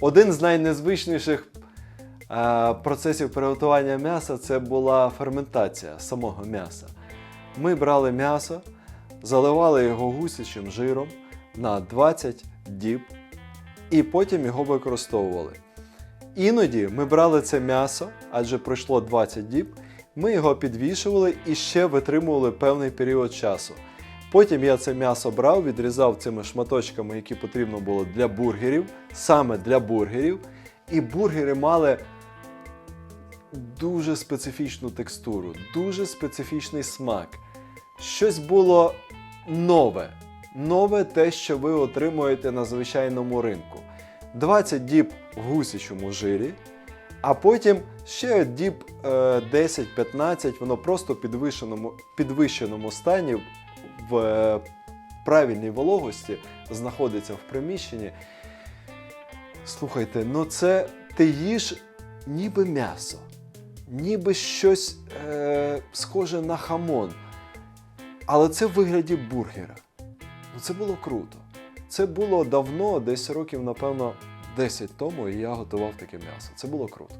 Один з найнезвичніших е, процесів приготування м'яса це була ферментація самого м'яса. Ми брали м'ясо, заливали його гусячим жиром на 20 діб і потім його використовували. Іноді ми брали це м'ясо, адже пройшло 20 діб, ми його підвішували і ще витримували певний період часу. Потім я це м'ясо брав, відрізав цими шматочками, які потрібно було для бургерів, саме для бургерів. І бургери мали дуже специфічну текстуру, дуже специфічний смак. Щось було нове. Нове те, що ви отримуєте на звичайному ринку. 20 діб в гусячому жирі, а потім ще діб е, 10-15, воно просто в підвищеному, підвищеному стані в е, правильній вологості знаходиться в приміщенні. Слухайте, ну це ти їш ніби м'ясо, ніби щось е, схоже на хамон. Але це в вигляді бургера. Ну це було круто. Це було давно, десь років, напевно, 10 тому, і я готував таке м'ясо. Це було круто.